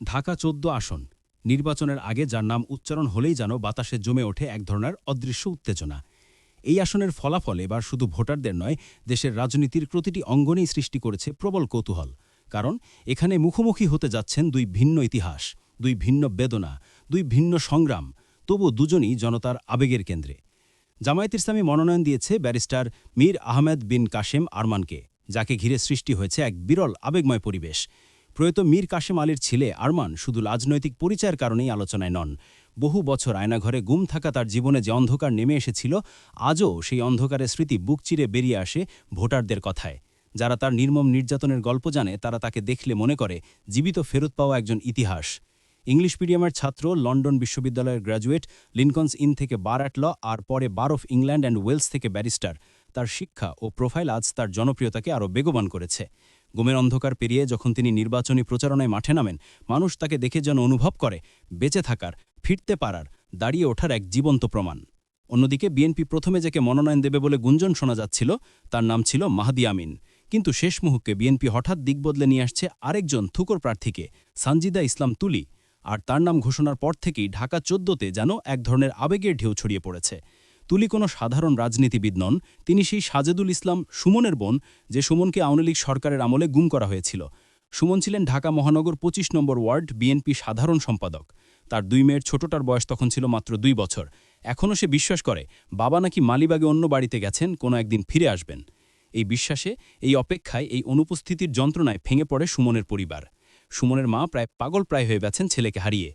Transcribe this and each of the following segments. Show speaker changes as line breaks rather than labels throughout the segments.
ঢাকা চোদ্দ আসন। নির্বাচনের আগে যার নাম উচ্চারণ হলেই যেন বাতাসে জমে ওঠে এক ধরনের অদৃশ্য উত্তেজনা। এই আসনের ফলাফল এবার শুধু ভোটারদের নয়, দেশের রাজনীতির প্রতিটি অঙ্গনেই সৃষ্টি করেছে প্রবল কৌতূহল। কারণ এখানে মুখোমুখি হতে যাচ্ছেন দুই ভিন্ন ইতিহাস, দুই ভিন্ন বেদনা, দুই ভিন্ন সংগ্রাম তবু দুজনই জনতার আবেগের কেন্দ্রে। জামায়াত ইসলামী মনোনয়ন দিয়েছে ব্যারিস্টার মীর আহমেদ বিন কাশেম আরমানকে, যাকে ঘিরে সৃষ্টি হয়েছে এক বিরল আবেগময় পরিবেশ। প্রয়াত মীর কাশেম আলীর ছেলে আরমান শুধু রাজনৈতিক পরিচয়ের কারণেই আলোচনায় নন। বহু বছর আয়নাঘরে গুম থাকা তার জীবনে যে অন্ধকার নেমে এসেছিল, আজও সেই অন্ধকারের স্মৃতি বুক চিরে বেরিয়ে আসে ভোটারদের কথায়। যারা তার নির্মম নির্যাতনের গল্প জানে, তারা তাকে দেখলে মনে করে, জীবিত ফেরত পাওয়া একজন ইতিহাস। ইংলিশ মিডিয়ামের ছাত্র, লন্ডন বিশ্ববিদ্যালয়ের গ্র্যাজুয়েট, লিনকনস ইন থেকে বার অ্যাট ল, আর পরে bar of England and Wales থেকে ব্যারিস্টার। তার শিক্ষা ও প্রোফাইল আজ তার জনপ্রিয়তাকে আরও বেগবান করেছে। গুমের অন্ধকার পেরিয়ে যখন তিনি নির্বাচনী প্রচারণায় মাঠে নামেন, মানুষ তাকে দেখে যেন অনুভব করে, বেঁচে থাকার, ফিরতে পারার, দাঁড়িয়ে ওঠার এক জীবন্ত প্রমাণ। অন্যদিকে বিএনপি প্রথমে যাকে মনোনয়ন দেবে বলে গুঞ্জন শোনা যাচ্ছিল, তার নাম ছিল মাহাদি আমিন। কিন্তু শেষ মুহূর্তে বিএনপি হঠাৎ দিক বদলে নিয়ে আসছে আরেকজন থুকর প্রার্থীকে, সানজিদা ইসলাম তুলি। আর তার নাম ঘোষণার পর থেকেই ঢাকা চোদ্দতে যেন এক ধরনের আবেগের ঢেউ ছড়িয়ে পড়েছে। তুলি কোনো সাধারণ রাজনীতিবিদ নন, তিনি সেই সাজেদুল ইসলাম সুমনের বোন, যে সুমনকে আওয়ামী লীগ সরকারের আমলে গুম করা হয়েছিল। সুমন ছিলেন ঢাকা মহানগর ২৫ নম্বর ওয়ার্ড বিএনপি সাধারণ সম্পাদক। তার দুই মেয়ের ছোটটার বয়স তখন ছিল মাত্র দুই বছর। এখনও সে বিশ্বাস করে, বাবা নাকি মালিবাগে অন্য বাড়িতে গেছেন, কোনো একদিন ফিরে আসবেন। এই বিশ্বাসে, এই অপেক্ষায়, এই অনুপস্থিতির যন্ত্রণায় ভেঙে পড়ে সুমনের পরিবার। সুমনের মা প্রায় পাগল প্রায় হয়ে গেছেন ছেলেকে হারিয়ে।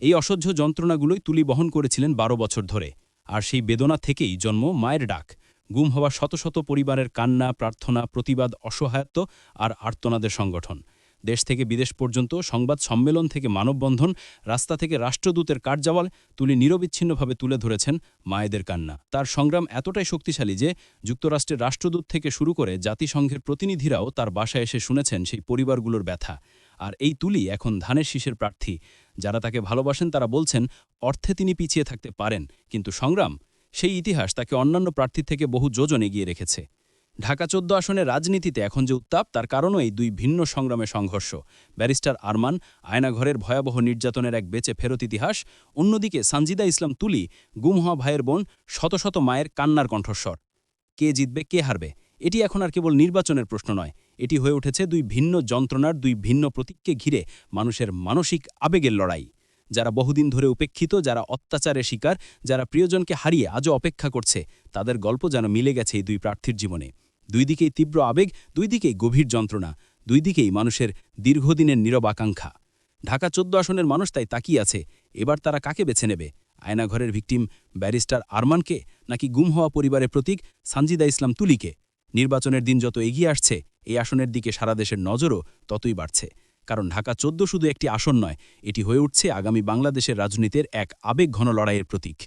এই অসহ্য যন্ত্রণাগুলোই তুলি বহন করেছিলেন বারো বছর ধরে। আর সেই বেদনা থেকেই জন্ম মায়ের ডাক। গুম হওয়া শত শত পরিবারের কান্না, প্রার্থনা, প্রতিবাদ, অসহায়ত্ব আর আর্তনাদের সংগঠন। দেশ থেকে বিদেশ পর্যন্ত সংবাদ সম্মেলন থেকে মানববন্ধন, রাস্তা থেকে রাষ্ট্রদূতের কার্যাবল তুলি নিরবিচ্ছিন্নভাবে তুলে ধরেছেন মায়েদের কান্না। তার সংগ্রাম এতটাই শক্তিশালী যে যুক্তরাষ্ট্রের রাষ্ট্রদূত থেকে শুরু করে জাতিসংঘের প্রতিনিধিরাও তার বাসায় এসে শুনেছেন সেই পরিবারগুলোর ব্যথা। আর এই তুলি এখন ধানের শীষের প্রার্থী। যারা তাকে ভালোবাসেন তারা বলছেন, অর্থে তিনি পিছিয়ে থাকতে পারেন, কিন্তু সংগ্রাম, সেই ইতিহাস তাকে অন্যান্য প্রার্থীর থেকে বহু যোজন এগিয়ে রেখেছে। ঢাকা চোদ্দ আসনে রাজনীতিতে এখন যে উত্তাপ, তার কারণও এই দুই ভিন্ন সংগ্রামে সংঘর্ষ। ব্যারিস্টার আরমান, আয়নাঘরের ভয়াবহ নির্যাতনের এক বেঁচে ফেরত ইতিহাস, অন্যদিকে সানজিদা ইসলাম তুলি গুম হওয়া ভাইয়ের বোন, শত শত মায়ের কান্নার কণ্ঠস্বর। কে জিতবে, কে হারবে, এটি এখন আর কেবল নির্বাচনের প্রশ্ন নয়। এটি হয়ে উঠেছে দুই ভিন্ন যন্ত্রণার দুই ভিন্ন প্রতীককে ঘিরে মানুষের মানসিক আবেগের লড়াই। যারা বহুদিন ধরে উপেক্ষিত, যারা অত্যাচারের শিকার, যারা প্রিয়জনকে হারিয়ে আজও অপেক্ষা করছে, তাদের গল্প যেন মিলে গেছে এই দুই প্রার্থীর জীবনে। দুই দিকেই তীব্র আবেগ, দুই দিকেই গভীর যন্ত্রণা, দুই দিকেই মানুষের দীর্ঘদিনের নীরব আকাঙ্ক্ষা। ঢাকা চোদ্দ আসনের মানুষ তাই তাকিয়ে আছে, এবার তারা কাকে বেছে নেবে? আয়নাঘরের ভিকটিম ব্যারিস্টার আরমানকে নাকি গুম হওয়া পরিবারের প্রতীক সানজিদা ইসলাম তুলিকে? নির্বাচনের দিন যত এগিয়ে আসছে, এই আসনের দিকে সারা দেশের নজরও ততই বাড়ছে। কারণ ঢাকা চোদ্দ শুধু একটি আসন নয়, এটি হয়ে উঠছে আগামী বাংলাদেশের রাজনীতির এক আবেগ ঘন লড়াইয়ের প্রতীক।